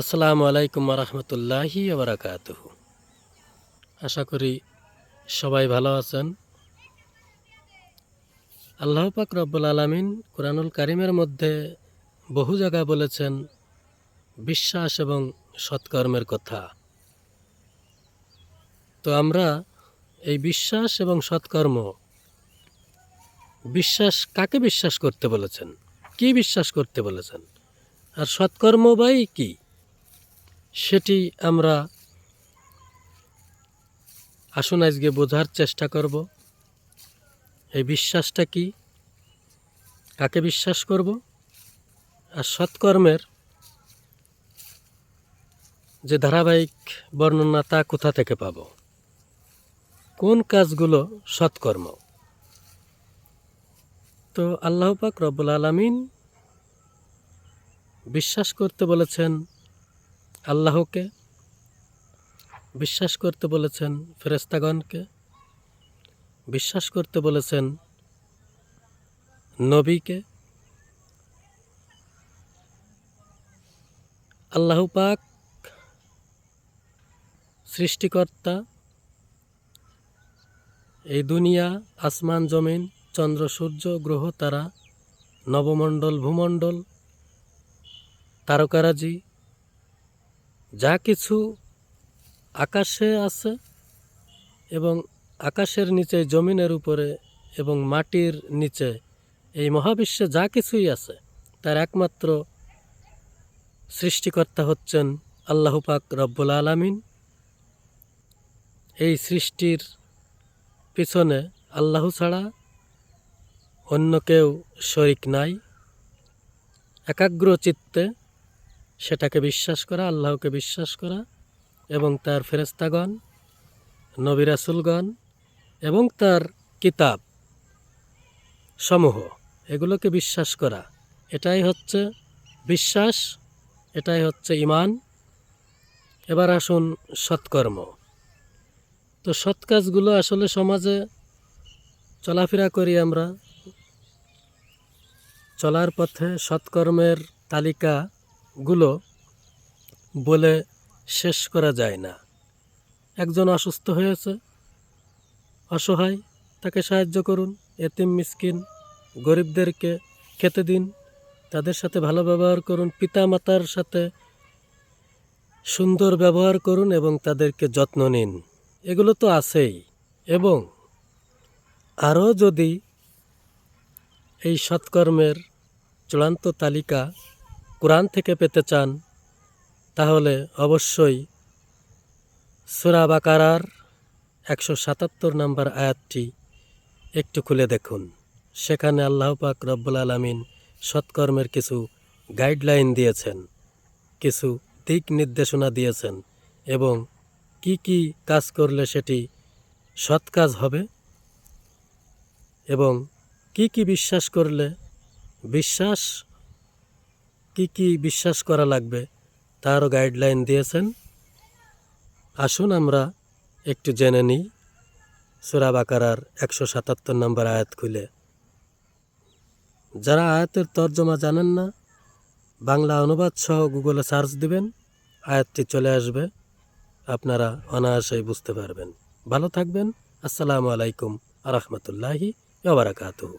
আসসালামু আলাইকুম রহমতুল্লাহি ওবরাকাত আশা করি সবাই ভালো আছেন। আল্লাহ পাক রব্বুল আলমিন কোরআনুল কারিমের মধ্যে বহু জায়গায় বলেছেন, বিশ্বাস এবং সৎকর্মের কথা। তো আমরা এই বিশ্বাস এবং সৎকর্ম, বিশ্বাস কাকে বিশ্বাস করতে বলেছেন? কি বিশ্বাস করতে বলেছেন? আর সৎকর্ম বাই কি? সেটি আমরা আসুন আজকে বোঝার চেষ্টা করব। এই বিশ্বাসটা কি? কাকে বিশ্বাস করব? আর সৎকর্মের যে ধারাবাহিক বর্ণনা তা কোথা থেকে পাব? কোন কাজগুলো সৎকর্ম? তো আল্লাহ পাক রব্বুল আলমিন বিশ্বাস করতে বলেছেন আল্লাহকে বিশ্বাস করতে বলেছেন ফেরেস্তাগণকে বিশ্বাস করতে বলেছেন নবীকে। আল্লাহ পাক সৃষ্টিকর্তা এই দুনিয়া, আসমান, জমিন, চন্দ্র, সূর্য, গ্রহ, তারা নবমণ্ডল, ভূমণ্ডল, তারকারাজি যা কিছু আকাশে আছে এবং আকাশের নিচে, জমিনের উপরে এবং মাটির নিচে, এই মহাবিশ্বে যা কিছুই আছে, তার একমাত্র সৃষ্টিকর্তা হচ্ছেন আল্লাহ পাক রব্বুল আলামিন। এই সৃষ্টির পিছনে আল্লাহ ছাড়া অন্য কেউ শরিক নাই। একাগ্র চিত্তে সেটাকে বিশ্বাস করা, আল্লাহকে বিশ্বাস করা এবং তার ফেরেস্তাগণ নবিরাসুলগণ এবং তার কিতাব সমূহ, এগুলোকে বিশ্বাস করা। এটাই হচ্ছে বিশ্বাস, এটাই হচ্ছে ইমান এবার আসুন সৎকর্ম। তো সৎ কাজগুলো আসলে সমাজে চলাফেরা করি আমরা। চলার পথে সৎকর্মের তালিকাগুলো বলে শেষ করা যায় না। একজন অসুস্থ হয়েছে, অসহায়, তাকে সাহায্য করুন, এতিম, মিসকিন, গরিবদেরকে খেতে দিন, তাদের সাথে ভালো ব্যবহার করুন পিতা মাতার সাথে সুন্দর ব্যবহার করুন এবং তাদেরকে যত্ন নিন। এগুলো তো আছেই। এবং আরও যদি এই সৎকর্মের চূড়ান্ত তালিকা কোরআন থেকে পেতে চান, তাহলে অবশ্যই সুরা বাকারার একশো সাতাত্তর নম্বর আয়াতটি একটু খুলে দেখুন। সেখানে আল্লাহ পাক রব্বুল আলমিন সৎকর্মের কিছু গাইডলাইন দিয়েছেন, কিছু দিক নির্দেশনা দিয়েছেন এবং কি কি কাজ করলে সেটি সৎ কাজ হবে এবং কি কি বিশ্বাস করলে বিশ্বাস কি কি বিশ্বাস করা লাগবে তারও গাইডলাইন দিয়েছেন। আসুন আমরা একটু জেনে নিই। সুরা বাকারার একশো সাতাত্তর নম্বর আয়াত খুলে। যারা আয়াতের তর্জমা জানেন না, বাংলা অনুবাদ সহ গুগলে সার্চ দিবেন, আয়াতটি চলে আসবে। আপনারা অনায়াসেই বুঝতে পারবেন। ভালো থাকবেন। আসসালামু আলাইকুম আ রহমতুল্লাহি ওবরাকাতুহু